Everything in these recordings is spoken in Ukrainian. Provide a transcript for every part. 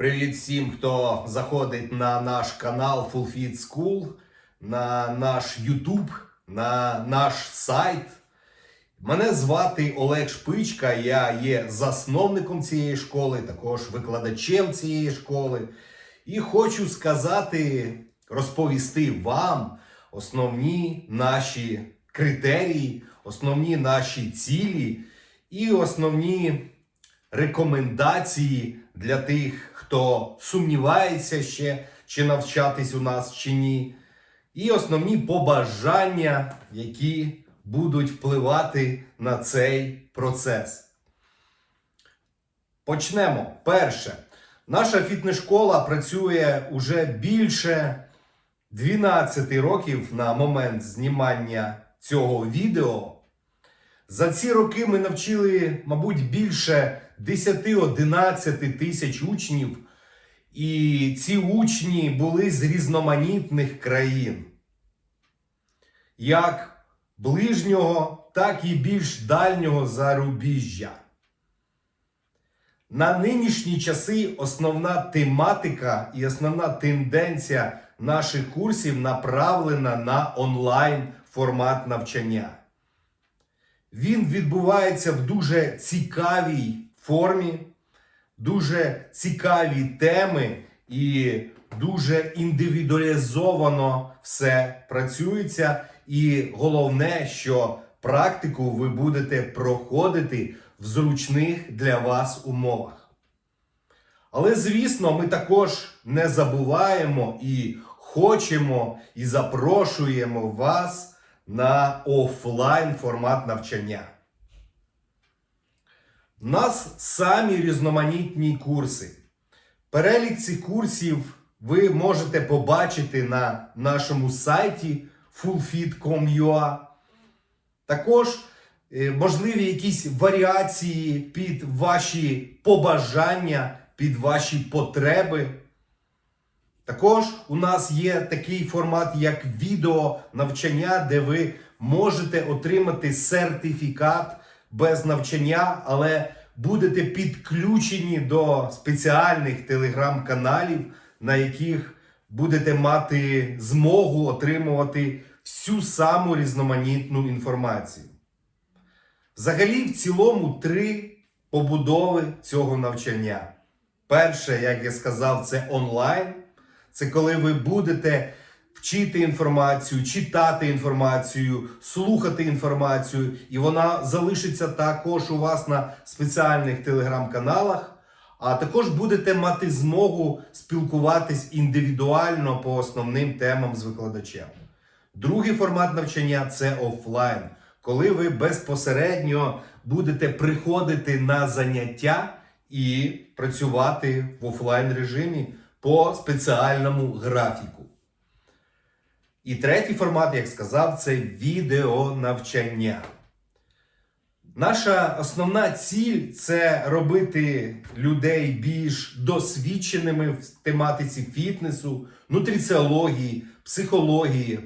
Привіт всім, хто заходить на наш канал Full Fit School, на наш YouTube, на наш сайт. Мене звати Олег Шпичка, я є засновником цієї школи, також викладачем цієї школи. І хочу сказати, розповісти вам основні наші критерії, основні наші цілі і основні рекомендації для тих, хто сумнівається ще, чи навчатись у нас, чи ні. І основні побажання, які будуть впливати на цей процес. Почнемо. Перше. Наша фітнес-школа працює уже більше 12 років на момент знімання цього відео. За ці роки ми навчили, мабуть, більше 10-11 тисяч учнів, і ці учні були з різноманітних країн, як ближнього, так і більш дальнього зарубіжжя. На нинішні часи основна тематика і основна тенденція наших курсів направлена на онлайн формат навчання. Він відбувається в дуже цікавій формі, дуже цікаві теми і дуже індивідуалізовано все працюється. І головне, що практику ви будете проходити в зручних для вас умовах. Але, звісно, ми також не забуваємо і хочемо і запрошуємо вас на офлайн формат навчання. У нас самі різноманітні курси. Перелік цих курсів ви можете побачити на нашому сайті fullfit.com.ua. Також е, можливі якісь варіації під ваші побажання, під ваші потреби. Також у нас є такий формат, як відео навчання, де ви можете отримати сертифікат без навчання, але будете підключені до спеціальних телеграм-каналів, на яких будете мати змогу отримувати всю саму різноманітну інформацію. Взагалі, в цілому, три побудови цього навчання. Перше, як я сказав, це онлайн. Це коли ви будете вчити інформацію, читати інформацію, слухати інформацію, і вона залишиться також у вас на спеціальних телеграм-каналах. А також будете мати змогу спілкуватись індивідуально по основним темам з викладачем. Другий формат навчання це офлайн, коли ви безпосередньо будете приходити на заняття і працювати в офлайн режимі по спеціальному графіку. І третій формат, як сказав, це відеонавчання. Наша основна ціль це робити людей більш досвідченими в тематиці фітнесу, нутриціології, психології.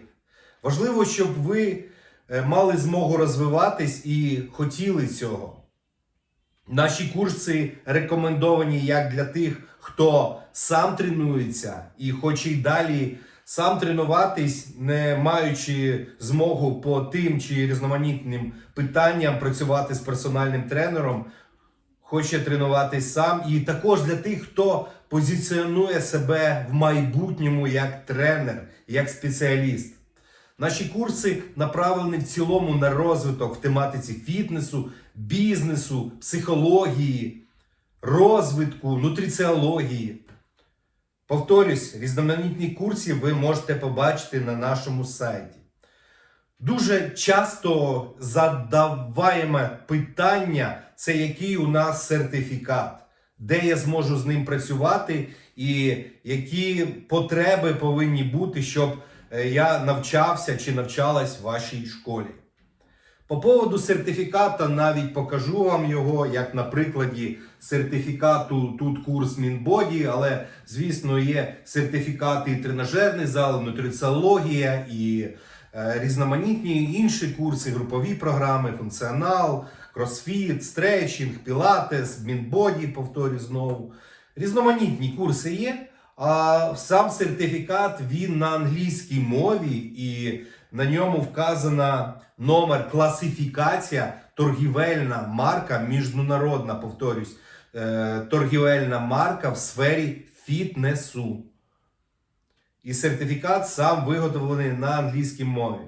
Важливо, щоб ви е, мали змогу розвиватись і хотіли цього. Наші курси рекомендовані як для тих, хто сам тренується і хоче й далі сам тренуватись, не маючи змогу по тим чи різноманітним питанням працювати з персональним тренером, хоче тренуватись сам. І також для тих, хто позиціонує себе в майбутньому як тренер, як спеціаліст. Наші курси направлені в цілому на розвиток в тематиці фітнесу, бізнесу, психології, розвитку, нутриціології. Повторюсь, різноманітні курси ви можете побачити на нашому сайті. Дуже часто задаваємо питання, це який у нас сертифікат, де я зможу з ним працювати, і які потреби повинні бути, щоб е, я навчався чи навчалась в вашій школі. По поводу сертифіката навіть покажу вам його, як на прикладі сертифікату тут курс Мінбоді, але, звісно, є сертифікати і тренажерний зал, нутриціологія і е, різноманітні інші курси, групові програми, функціонал, кросфіт, стретчинг, пілатес, Мінбоді, повторю знову. Різноманітні курси є, а сам сертифікат він на англійській мові, і на ньому вказана номер класифікація, торгівельна марка, міжнародна, повторюсь, е, торгівельна марка в сфері фітнесу. І сертифікат сам виготовлений на англійській мові.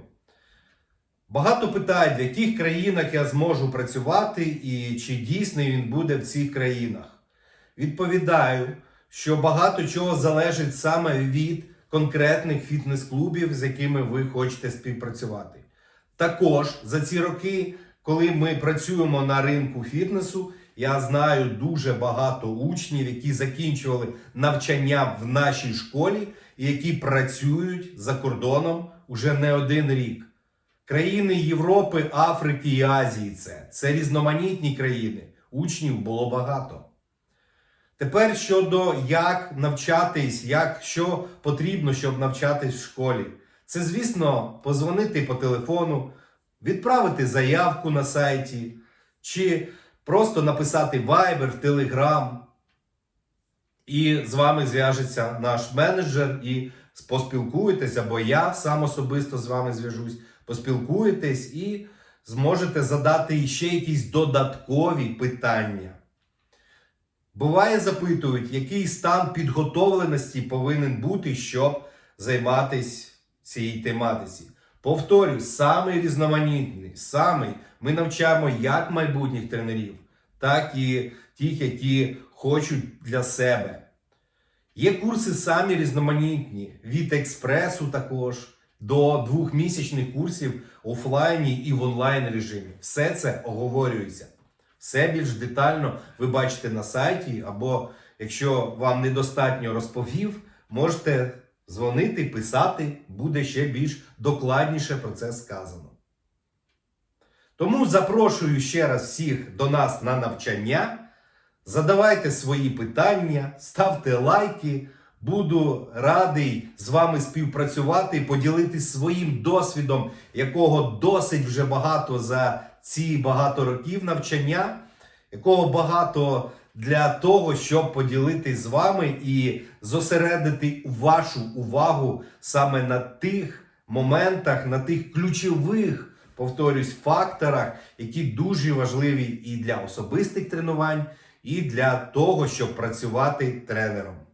Багато питають, в яких країнах я зможу працювати і чи дійсний він буде в цих країнах. Відповідаю, що багато чого залежить саме від конкретних фітнес-клубів, з якими ви хочете співпрацювати. Також за ці роки, коли ми працюємо на ринку фітнесу, я знаю дуже багато учнів, які закінчували навчання в нашій школі і які працюють за кордоном уже не один рік. Країни Європи, Африки і Азії це. Це різноманітні країни. Учнів було багато. Tепер щодо як навчатись, як що потрібно, щоб навчатись в школі. Це, звісно, позвонити по телефону, відправити заявку на сайті, чи просто написати Viber в Telegram. І з вами зв'яжеться наш менеджер і поспілкуєтесь, або я сам особисто з вами зв'яжусь, поспілкуєтесь і зможете задати ще якісь додаткові питання. Буває, запитують, який стан підготовленості повинен бути, щоб займатися цією тематиці. Повторюю, самий різноманітний, самий ми навчаємо як майбутніх тренерів, так і тих, які хочуть для себе. Є курси самі різноманітні, від експресу також до двохмісячних курсів офлайні і в онлайн режимі. Все це оговорюється. Все більш детально ви бачите на сайті, або якщо вам недостатньо розповів, можете дзвонити, писати, буде ще більш докладніше про це сказано. Тому запрошую ще раз всіх до нас на навчання. Задавайте свої питання, ставте лайки. Буду радий з вами співпрацювати, поділитись своїм досвідом, якого досить вже багато за ці багато років навчання, якого багато для того, щоб поділитись з вами і зосередити вашу увагу саме на тих моментах, на тих ключових, повторюсь, факторах, які дуже важливі і для особистих тренувань, і для того, щоб працювати тренером.